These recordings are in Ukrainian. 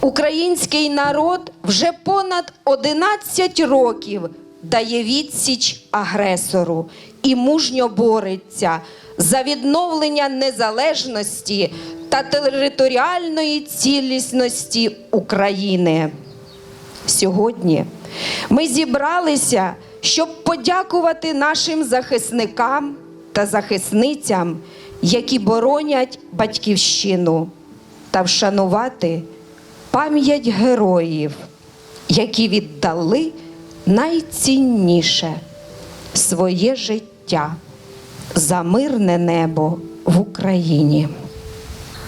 Український народ вже понад 11 років дає відсіч агресору і мужньо бореться за відновлення незалежності та територіальної цілісності України. Сьогодні ми зібралися, щоб подякувати нашим захисникам та захисницям, які боронять батьківщину, та вшанувати пам'ять героїв, які віддали найцінніше своє життя за мирне небо в Україні.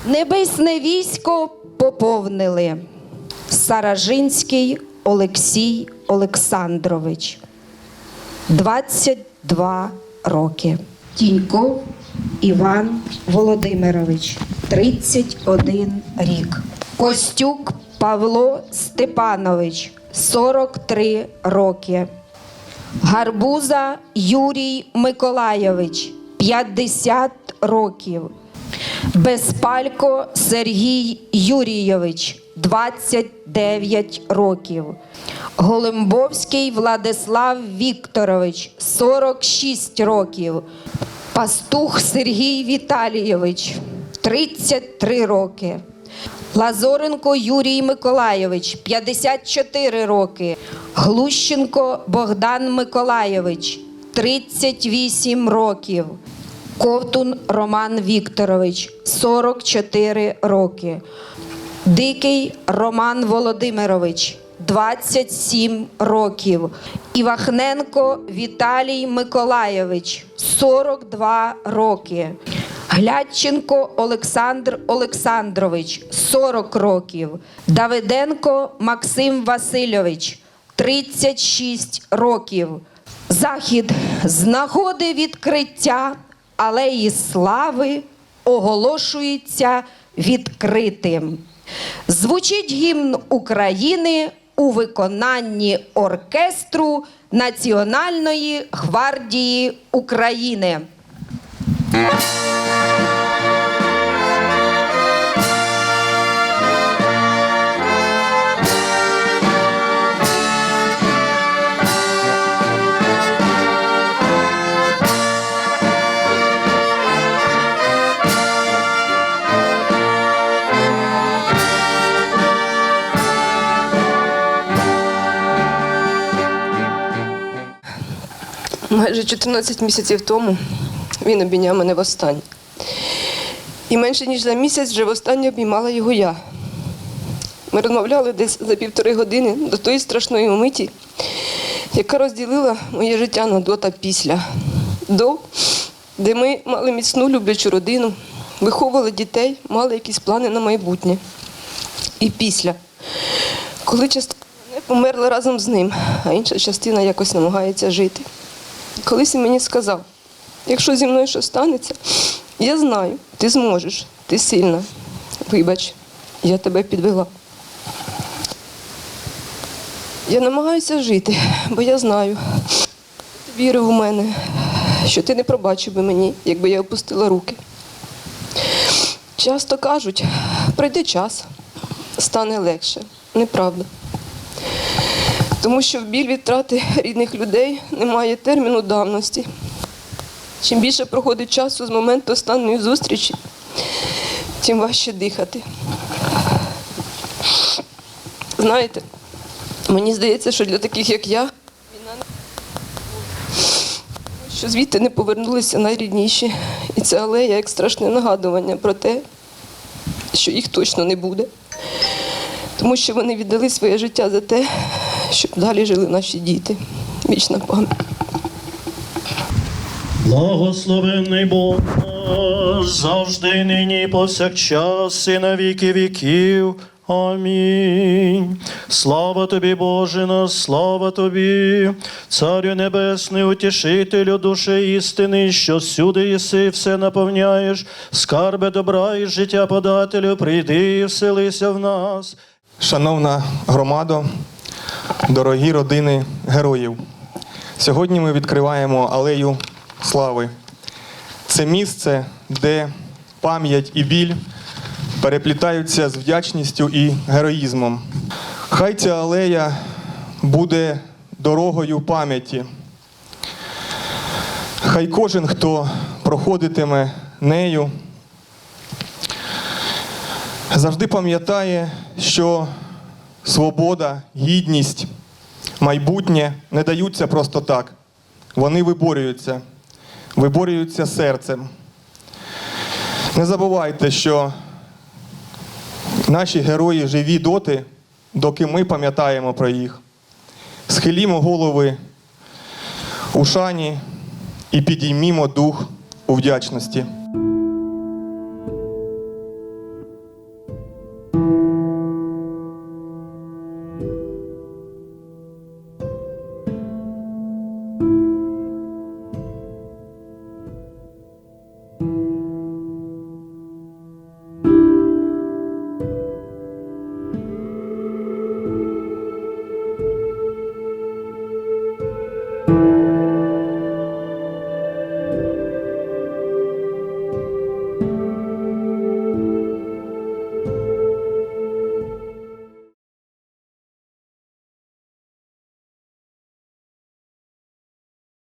Небесне військо поповнили Саражинський Олексій Олександрович, 22 роки. Тіньков Іван Володимирович, 31 рік. Костюк Павло Степанович, 43 роки. Гарбуза Юрій Миколайович, 50 років. Безпалько Сергій Юрійович, 29 років. Голембовський Владислав Вікторович, 46 років. Пастух Сергій Віталійович, 33 роки. Лазоренко Юрій Миколайович, 54 роки. Глущенко Богдан Миколайович, 38 років. Ковтун Роман Вікторович, 44 роки. Дикий Роман Володимирович, 27 років. Івахненко Віталій Миколайович, 42 роки. Глядченко Олександр Олександрович, 40 років. Давиденко Максим Васильович, 36 років. Захід з нагоди відкриття алеї слави оголошується відкритим. Звучить гімн України у виконанні оркестру Національної гвардії України. Майже 14 місяців тому він обійняв мене востаннє. І менше ніж за місяць вже востаннє обіймала його я. Ми розмовляли десь за півтори години до тої страшної миті, яка розділила моє життя на до та після. До, де ми мали міцну люблячу родину, виховували дітей, мали якісь плани на майбутнє. І після, коли частина мене померла разом з ним, а інша частина якось намагається жити. Колись він мені сказав, якщо зі мною щось станеться, я знаю, ти зможеш, ти сильна. Вибач, я тебе підвела. Я намагаюся жити, бо я знаю, ти вірив у мене, що ти не пробачив би мені, якби я опустила руки. Часто кажуть, прийде час, стане легше. Неправда. Тому що в біль від втрати рідних людей немає терміну давності. Чим більше проходить часу з моменту останньої зустрічі, тим важче дихати. Знаєте, мені здається, що для таких, як я, війна не що звідти не повернулися найрідніші. І ця алея як страшне нагадування про те, що їх точно не буде. Тому що вони віддали своє життя за те, щоб далі жили наші діти. Вічна пам'ять. Благословенний Бог завжди нині повсякчас і на віки віків. Амінь. Слава тобі, Боже наш, слава тобі, Царю Небесний, утішителю душі істини, що всюди єси, все наповняєш, скарби добра і життя подателю, прийди і вселися в нас. Шановна громадо, дорогі родини героїв. Сьогодні ми відкриваємо алею слави. Це місце, де пам'ять і біль переплітаються з вдячністю і героїзмом. Хай ця алея буде дорогою пам'яті. Хай кожен, хто проходитиме нею, завжди пам'ятає, що свобода, гідність, майбутнє не даються просто так. Вони виборюються, виборюються серцем. Не забувайте, що наші герої живі доти, доки ми пам'ятаємо про їх. Схилімо голови у шані і підіймімо дух у вдячності.